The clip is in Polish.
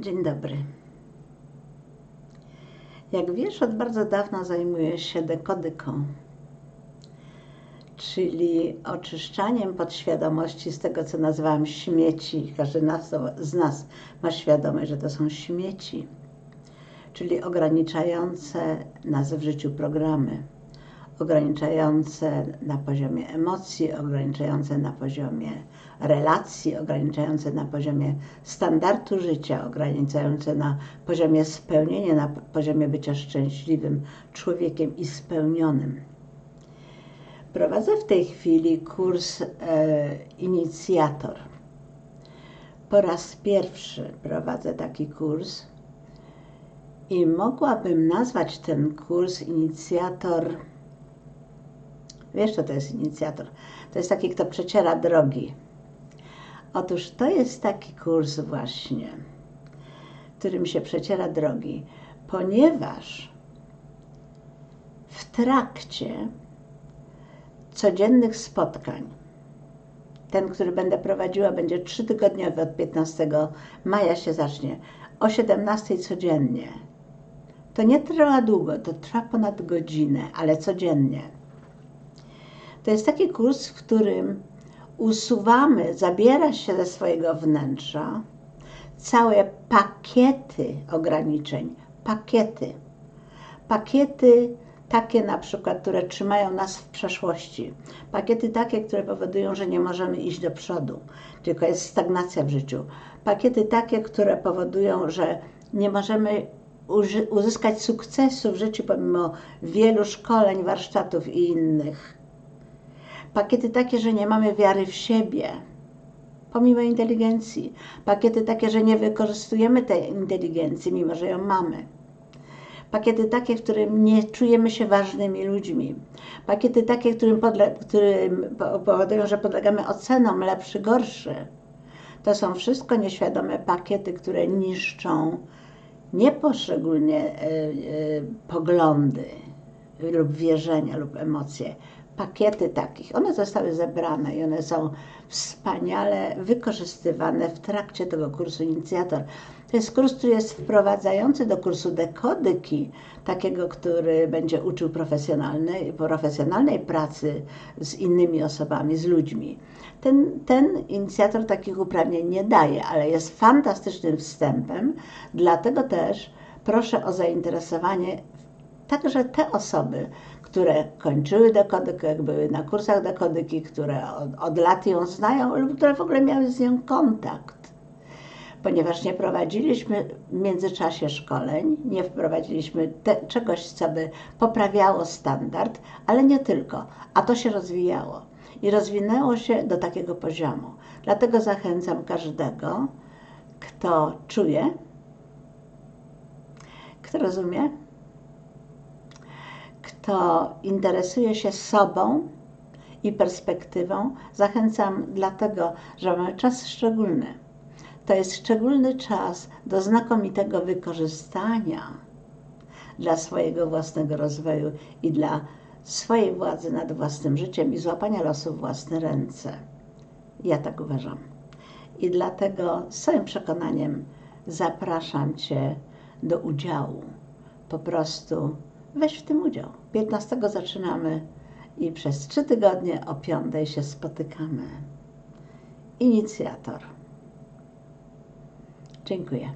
Dzień dobry. Jak wiesz, od bardzo dawna zajmuję się dekodyką, czyli oczyszczaniem podświadomości z tego, co nazywam śmieci. Każdy z nas ma świadomość, że to są śmieci, czyli ograniczające nas w życiu programy, ograniczające na poziomie emocji, ograniczające na poziomie relacji, ograniczające na poziomie standardu życia, ograniczające na poziomie spełnienia, na poziomie bycia szczęśliwym człowiekiem i spełnionym. Prowadzę w tej chwili kurs e, inicjator. Po raz pierwszy prowadzę taki kurs i mogłabym nazwać ten kurs inicjator. Wiesz, co to jest inicjator? To jest taki, kto przeciera drogi. Otóż to jest taki kurs właśnie, którym się przeciera drogi, ponieważ w trakcie codziennych spotkań, ten, który będę prowadziła, będzie trzytygodniowy od 15 maja się zacznie, o 17 codziennie. To nie trwa długo, to trwa ponad godzinę, ale codziennie. To jest taki kurs, w którym usuwamy, zabiera się ze swojego wnętrza całe pakiety ograniczeń, pakiety. Pakiety takie na przykład, które trzymają nas w przeszłości. Pakiety takie, które powodują, że nie możemy iść do przodu, tylko jest stagnacja w życiu. Pakiety takie, które powodują, że nie możemy uzyskać sukcesu w życiu pomimo wielu szkoleń, warsztatów i innych Pakiety takie, że nie mamy wiary w siebie, pomimo inteligencji. Pakiety takie, że nie wykorzystujemy tej inteligencji, mimo że ją mamy. Pakiety takie, w którym nie czujemy się ważnymi ludźmi. Pakiety takie, którym, podle, którym powodują, że podlegamy ocenom lepszy, gorszy. To są wszystko nieświadome pakiety, które niszczą nie poszczególnie y, y, poglądy lub wierzenia lub emocje, pakiety takich. One zostały zebrane i one są wspaniale wykorzystywane w trakcie tego kursu inicjator. To jest kurs, który jest wprowadzający do kursu dekodyki, takiego, który będzie uczył profesjonalnej, profesjonalnej pracy z innymi osobami, z ludźmi. Ten, ten inicjator takich uprawnień nie daje, ale jest fantastycznym wstępem, dlatego też proszę o zainteresowanie także te osoby, które kończyły dekodykę, były na kursach dekodyki, które od, od lat ją znają lub które w ogóle miały z nią kontakt. Ponieważ nie prowadziliśmy w międzyczasie szkoleń, nie wprowadziliśmy te, czegoś, co by poprawiało standard, ale nie tylko, a to się rozwijało i rozwinęło się do takiego poziomu. Dlatego zachęcam każdego, kto czuje, kto rozumie, kto interesuje się sobą i perspektywą, zachęcam dlatego, że mamy czas szczególny. To jest szczególny czas do znakomitego wykorzystania dla swojego własnego rozwoju i dla swojej władzy nad własnym życiem i złapania losu w własne ręce. Ja tak uważam. I dlatego z całym przekonaniem zapraszam Cię do udziału. Po prostu weź w tym udział. 15 zaczynamy i przez trzy tygodnie o 5 się spotykamy. Inicjator. Dziękuję.